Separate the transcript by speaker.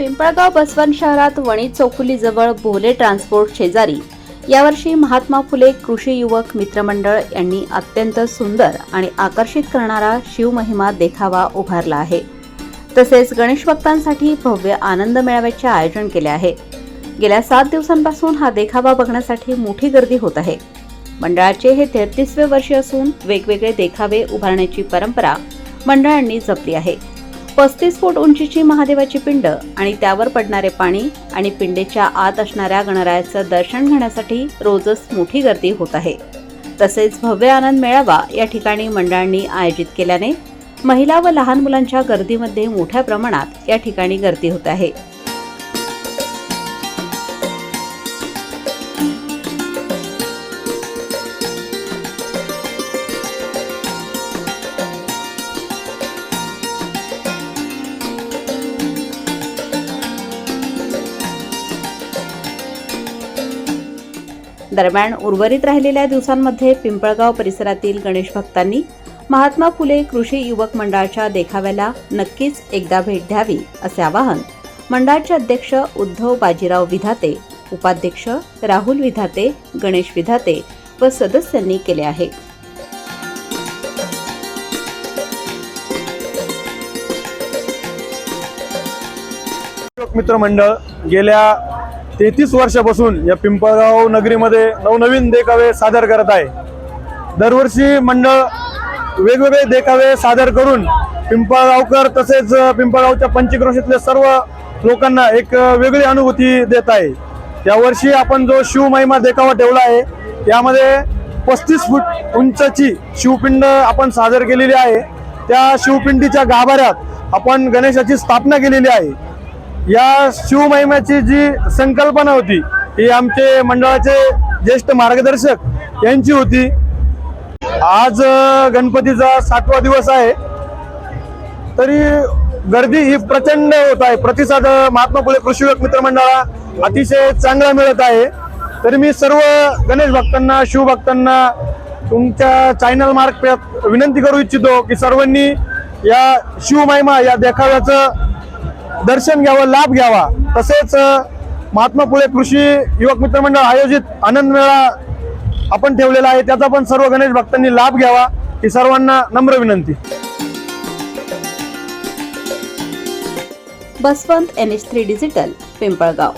Speaker 1: पिंपळगाव बसवंत शहरात वणी चौफुलीजवळ भोले ट्रान्सपोर्ट शेजारी यावर्षी महात्मा फुले कृषी युवक मित्रमंडळ यांनी अत्यंत सुंदर आणि आकर्षित करणारा शिवमहिमा देखावा उभारला आहे. तसेच गणेश भक्तांसाठी भव्य आनंद मेळाव्याचे आयोजन केले आहे. गेल्या सात दिवसांपासून हा देखावा बघण्यासाठी मोठी गर्दी होत आहे. मंडळाचे हे तेहतीसवे वर्ष असून वेगवेगळे देखावे उभारण्याची परंपरा मंडळांनी जपली आहे. पस्तीस फूट उंचीची महादेवाची पिंड आणि त्यावर पडणारे पाणी आणि पिंडेच्या आत असणाऱ्या गणरायाचं दर्शन घेण्यासाठी रोजच मोठी गर्दी होत आहे. तसेच भव्य आनंद मेळावा या ठिकाणी मंडळांनी आयोजित केल्याने महिला व लहान मुलांच्या गर्दीमध्ये मोठ्या प्रमाणात या ठिकाणी गर्दी होत आहे. दरम्यान उर्वरित राहिलेल्या दिवसांमध्ये पिंपळगाव परिसरातील गणेश भक्तांनी महात्मा फुले कृषी युवक मंडळाच्या देखाव्याला नक्कीच एकदा भेट द्यावी असे आवाहन मंडळाचे अध्यक्ष उद्धव बाजीराव विधाते उपाध्यक्ष राहुल विधाते गणेश विधाते व सदस्यांनी केले आहे.
Speaker 2: मित्र मंडळ गेल्या तेहतीस वर्षापासून या पिंपळगाव नगरीमध्ये नवनवीन देखावे सादर करत आहे. दरवर्षी मंडळ वेगवेगळे देखावे सादर करून पिंपळगावकर तसेच पिंपळगावच्या पंचक्रोशीतल्या सर्व लोकांना एक वेगळी अनुभूती देत आहे. यावर्षी आपण जो शिवमहिमा देखावा ठेवला आहे यामध्ये पस्तीस फूट उंचची शिवपिंड आपण सादर केलेली आहे. त्या शिवपिंडीच्या गाभाऱ्यात आपण गणेशाची स्थापना केलेली आहे. या शिवमहिमाची जी संकल्पना होती ही आमचे मंडळाचे ज्येष्ठ मार्गदर्शक यांची होती. आज गणपतीचा सातवा दिवस आहे. तरी गर्दी ही प्रचंड होत आहे. प्रतिसाद महात्मा फुले कृषी युवक मित्र मंडळा अतिशय चांगला मिळत आहे. तरी मी सर्व गणेश भक्तांना शिवभक्तांना तुमच्या चॅनल मार्फत विनंती करू इच्छितो की सर्वांनी या शिवमहिमा या देखाव्याचं दर्शन घ्यावं लाभ घ्यावा. तसेच महात्मा फुले कृषी युवक मित्र मंडळ आयोजित आनंद मेळा आपण ठेवलेला आहे. त्याचा पण सर्व गणेश भक्तांनी लाभ घ्यावा. ही सर्वांना नम्र विनंती.
Speaker 1: Baswant N H three digital Pimpalgaon.